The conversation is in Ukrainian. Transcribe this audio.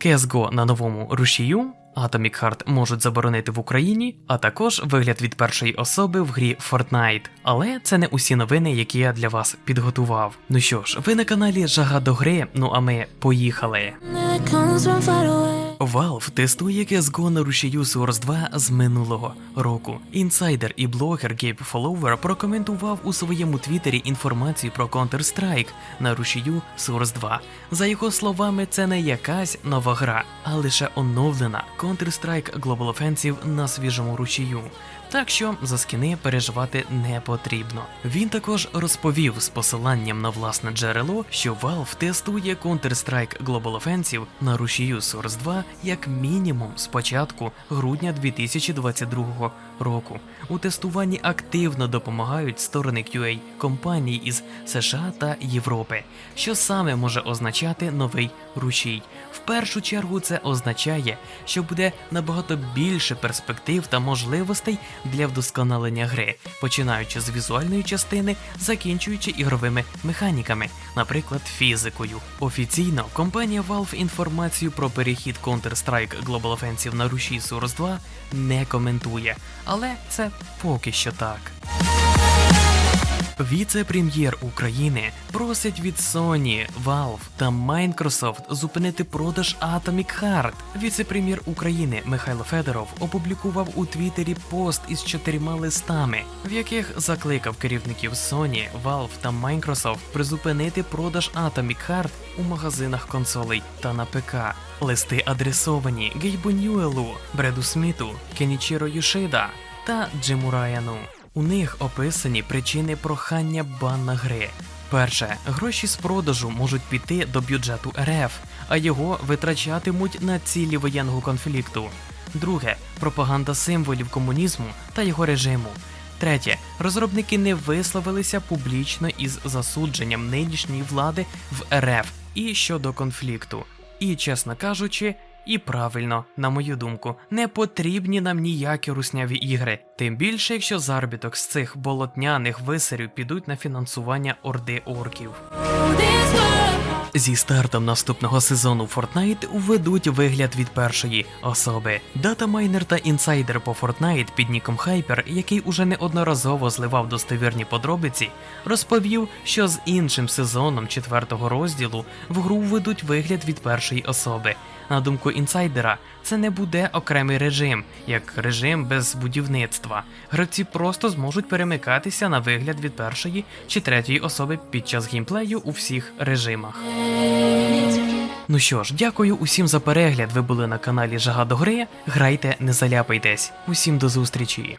CSGO на новому рушію, Atomic Heart можуть заборонити в Україні, а також вигляд від першої особи в грі Fortnite. Але це не усі новини, які я для вас підготував. Ну що ж, ви на каналі Жага до гри, ну а ми поїхали. Valve тестує CSGO на рушію Source 2 з минулого року. Інсайдер і блогер Гейб Фоловер прокоментував у своєму твіттері інформацію про Counter-Strike на рушію Source 2. За його словами, це не якась нова гра, а лише оновлена Counter-Strike Global Offensive на свіжому рушію. Так що за скіни переживати не потрібно. Він також розповів з посиланням на власне джерело, що Valve тестує Counter-Strike Global Offensive на рушію Source 2 як мінімум з початку грудня 2022 року. У тестуванні активно допомагають сторони QA компаній із США та Європи, що саме може означати новий рушій. В першу чергу це означає, що буде набагато більше перспектив та можливостей для вдосконалення гри, починаючи з візуальної частини, закінчуючи ігровими механіками, наприклад, фізикою. Офіційно компанія Valve інформацію про перехід Counter-Strike Global Offensive на рушій Source 2 не коментує, але це поки що так. Віце-прем'єр України просить від Sony, Valve та Microsoft зупинити продаж Atomic Heart. Віце-прем'єр України Михайло Федоров опублікував у Твіттері пост із чотирма листами, в яких закликав керівників Sony, Valve та Microsoft призупинити продаж Atomic Heart у магазинах консолей та на ПК. Листи адресовані Гейбу Ньюелу, Бреду Сміту, Кенічіро Юшида та Джиму Райану. У них описані причини прохання бана гри. Перше, гроші з продажу можуть піти до бюджету РФ, а його витрачатимуть на цілі воєнного конфлікту. Друге, пропаганда символів комунізму та його режиму. Третє, розробники не висловилися публічно із засудженням нинішньої влади в РФ і щодо конфлікту. І, чесно кажучи, і правильно, на мою думку, не потрібні нам ніякі русняві ігри, тим більше, якщо заробіток з цих болотняних висарів підуть на фінансування орди орків. Зі стартом наступного сезону Fortnite введуть вигляд від першої особи. Датамайнер та інсайдер по Fortnite під ніком Hyper, який уже неодноразово зливав достовірні подробиці, розповів, що з іншим сезоном четвертого розділу в гру введуть вигляд від першої особи. На думку інсайдера, це не буде окремий режим, як режим без будівництва. Гравці просто зможуть перемикатися на вигляд від першої чи третьої особи під час геймплею у всіх режимах. Ну що ж, дякую усім за перегляд. Ви були на каналі Жага до гри. Грайте, не заляпайтесь. Усім до зустрічі.